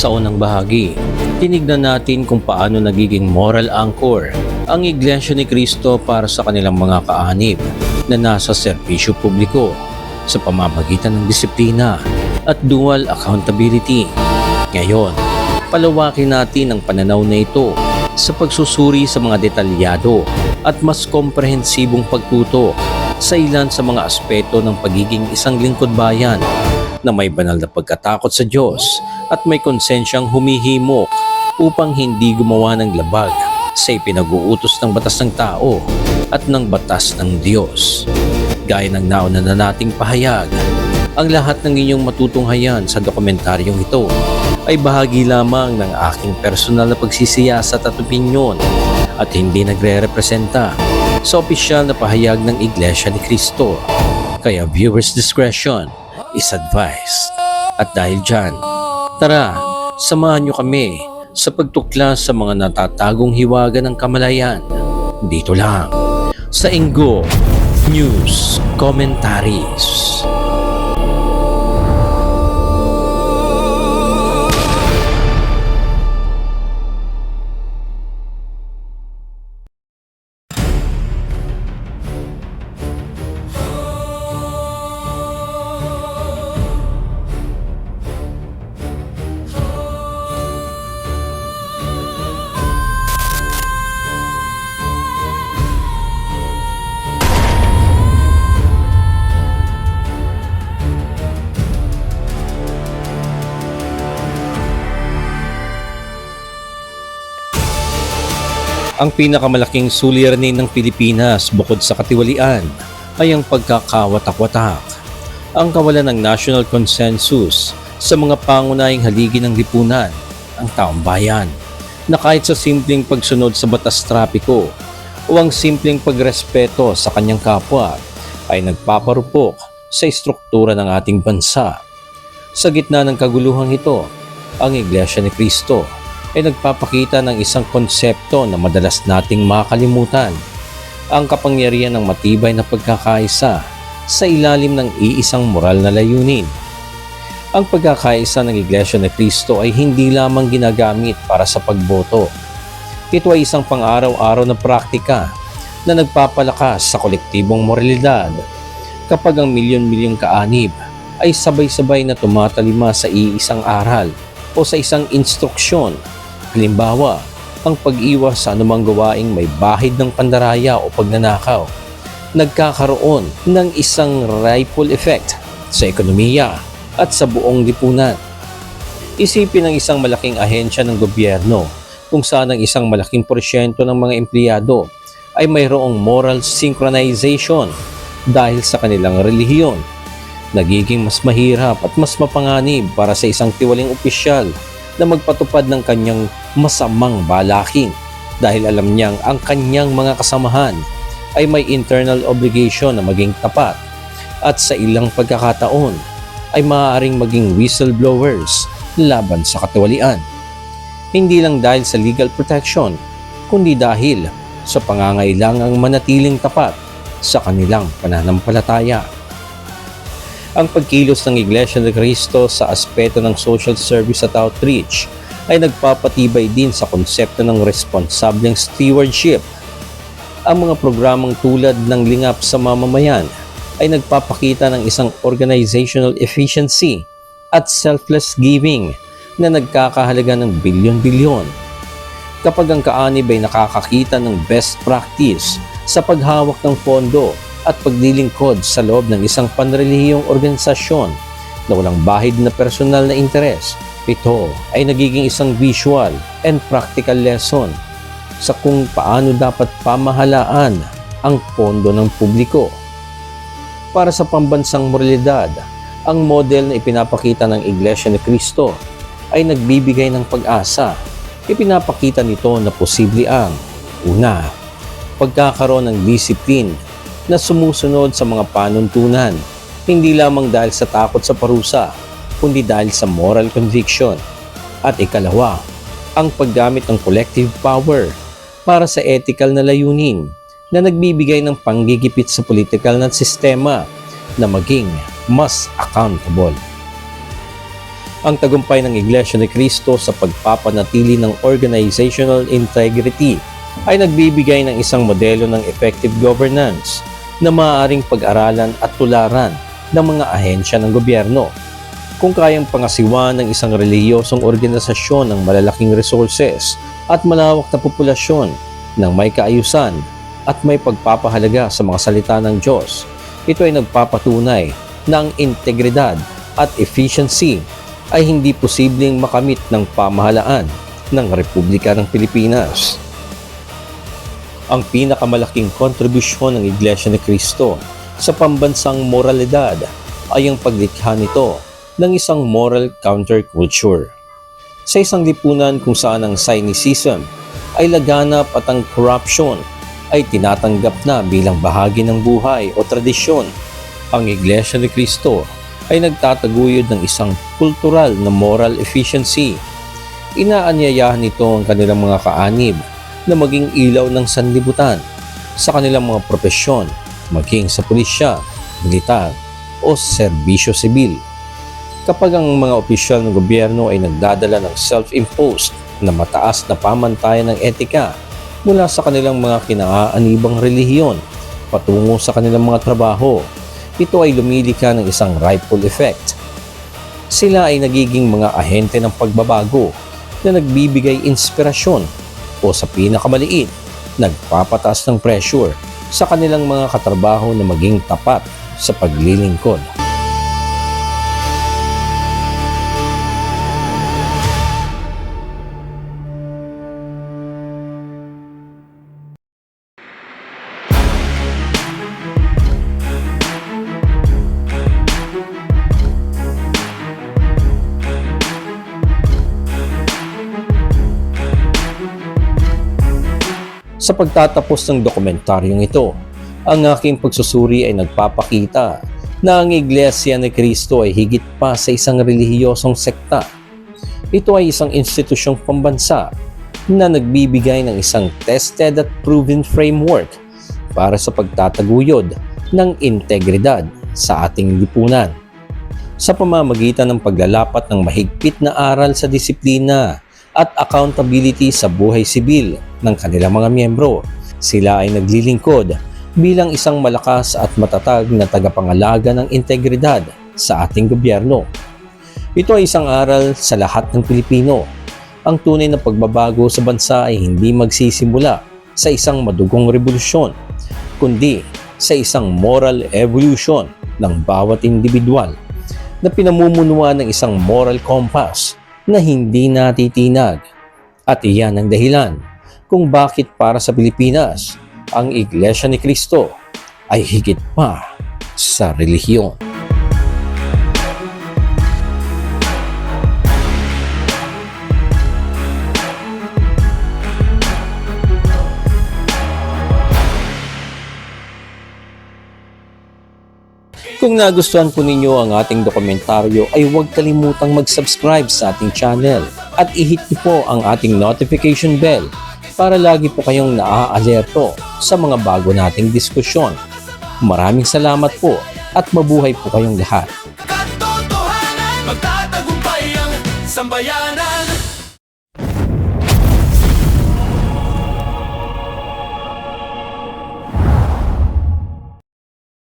Sa unang bahagi, tinignan natin kung paano nagiging moral anchor ang Iglesia ni Cristo para sa kanilang mga kaanib na nasa serbisyo publiko sa pamamagitan ng disiplina at dual accountability. Ngayon, palawakin natin ang pananaw na ito sa pagsusuri sa mga detalyado at mas komprehensibong pagtuto sa ilan sa mga aspeto ng pagiging isang lingkod bayan na may banal na pagkatakot sa Diyos at may konsensyang humihimok upang hindi gumawa ng labag sa ipinag-uutos ng batas ng tao at ng batas ng Diyos. Gaya ng nauna na nating pahayag, ang lahat ng inyong matutunghayan sa dokumentaryong ito ay bahagi lamang ng aking personal na pagsisiyasat at opinyon at hindi nagre-representa sa opisyal na pahayag ng Iglesia ni Cristo. Kaya viewers discretion is advised. At dahil dyan, tara, samahan nyo kami sa pagtuklas sa mga natatagong hiwaga ng kamalayan. Dito lang, sa Inggo News Commentaries. Ang pinakamalaking suliranin ng Pilipinas bukod sa katiwalian ay ang pagkakawatak-watak. Ang kawalan ng national consensus sa mga pangunahing haligi ng lipunan, ang taong bayan, na kahit sa simpleng pagsunod sa batas trapiko o ang simpleng pagrespeto sa kanyang kapwa ay nagpaparupok sa istruktura ng ating bansa. Sa gitna ng kaguluhang ito, ang Iglesia ni Cristo ay nagpapakita ng isang konsepto na madalas nating makalimutan. Ang kapangyarihan ng matibay na pagkakaisa sa ilalim ng iisang moral na layunin. Ang pagkakaisa ng Iglesia ni Cristo ay hindi lamang ginagamit para sa pagboto. Ito ay isang pang-araw-araw na praktika na nagpapalakas sa kolektibong moralidad kapag ang milyon-milyong kaanib ay sabay-sabay na tumatalima sa iisang aral o sa isang instruksyon Halimbawa, ang pag-iwas sa anumang gawaing may bahid ng pandaraya o pagnanakaw. Nagkakaroon ng isang ripple effect sa ekonomiya at sa buong lipunan. Isipin ng isang malaking ahensya ng gobyerno kung saan ang isang malaking porsyento ng mga empleyado ay mayroong moral synchronization dahil sa kanilang relihiyon. Nagiging mas mahirap at mas mapanganib para sa isang tiwaling opisyal na magpatupad ng kanyang masamang balakin dahil alam niyang ang kanyang mga kasamahan ay may internal obligation na maging tapat at sa ilang pagkakataon ay maaaring maging whistleblowers laban sa katiwalian. Hindi lang dahil sa legal protection, kundi dahil sa pangangailangang manatiling tapat sa kanilang pananampalataya. Ang pagkilos ng Iglesia ni Cristo sa aspeto ng social service at outreach ay nagpapatibay din sa konsepto ng responsableng stewardship. Ang mga programang tulad ng Lingap sa Mamamayan ay nagpapakita ng isang organizational efficiency at selfless giving na nagkakahalaga ng bilyon-bilyon. Kapag ang kaanib ay nakakakita ng best practice sa paghawak ng pondo at paglilingkod sa loob ng isang panrelihiyong organisasyon na walang bahid na personal na interes. Ito ay nagiging isang visual and practical lesson sa kung paano dapat pamahalaan ang pondo ng publiko. Para sa pambansang moralidad, ang model na ipinapakita ng Iglesia ni Cristo ay nagbibigay ng pag-asa. Ipinapakita nito na posible ang una, pagkakaroon ng disiplin na sumusunod sa mga panuntunan, hindi lamang dahil sa takot sa parusa, kundi dahil sa moral conviction. At ikalawa, ang paggamit ng collective power para sa ethical na layunin na nagbibigay ng panggigipit sa political na sistema na maging mas accountable. Ang tagumpay ng Iglesia ni Cristo sa pagpapanatili ng organizational integrity ay nagbibigay ng isang modelo ng effective governance na maaaring pag-aralan at tularan ng mga ahensya ng gobyerno. Kung kayang pangasiwa ng isang relihiyosong organisasyon ng malalaking resources at malawak na populasyon ng may kaayusan at may pagpapahalaga sa mga salita ng Diyos, ito ay nagpapatunay na ang integridad at efficiency ay hindi posibleng makamit ng pamahalaan ng Republika ng Pilipinas. Ang pinakamalaking kontribusyon ng Iglesia ni Cristo sa pambansang moralidad ay ang paglikha nito ng isang moral counterculture. Sa isang lipunan kung saan ang cynicism ay laganap at ang corruption ay tinatanggap na bilang bahagi ng buhay o tradisyon, ang Iglesia ni Cristo ay nagtataguyod ng isang kultural na moral efficiency. Inaanyayahan nito ang kanilang mga kaanib na maging ilaw ng sanlibutan sa kanilang mga propesyon, maging sa pulisya, militar o serbisyo sibil. Kapag ang mga opisyal ng gobyerno ay nagdadala ng self-imposed na mataas na pamantayan ng etika mula sa kanilang mga kinaaanibang relihiyon patungo sa kanilang mga trabaho, ito ay lumilika ng isang ripple effect. Sila ay nagiging mga ahente ng pagbabago na nagbibigay inspirasyon o sa pinakamaliit, nagpapataas ng pressure sa kanilang mga katrabaho na maging tapat sa paglilingkod. Sa pagtatapos ng dokumentaryong ito, ang aking pagsusuri ay nagpapakita na ang Iglesia ni Cristo ay higit pa sa isang relihiyosong sekta. Ito ay isang institusyong pambansa na nagbibigay ng isang tested at proven framework para sa pagtataguyod ng integridad sa ating lipunan. Sa pamamagitan ng paglalapat ng mahigpit na aral sa disiplina at accountability sa buhay sibil ng kanilang mga miyembro. Sila ay naglilingkod bilang isang malakas at matatag na tagapangalaga ng integridad sa ating gobyerno. Ito ay isang aral sa lahat ng Pilipino. Ang tunay na pagbabago sa bansa ay hindi magsisimula sa isang madugong revolusyon, kundi sa isang moral evolution ng bawat individual na pinamumunuan ng isang moral compass na hindi natitinag. At iyan ang dahilan kung bakit para sa Pilipinas ang Iglesia ni Cristo ay higit pa sa relihiyon. Kung nagustuhan po ninyo ang ating dokumentaryo ay huwag kalimutang mag-subscribe sa ating channel at i-hit niyo po ang ating notification bell para lagi po kayong naaalerto sa mga bago nating diskusyon. Maraming salamat po at mabuhay po kayong lahat. Katotohanan Magtatagumpay ang sambayanan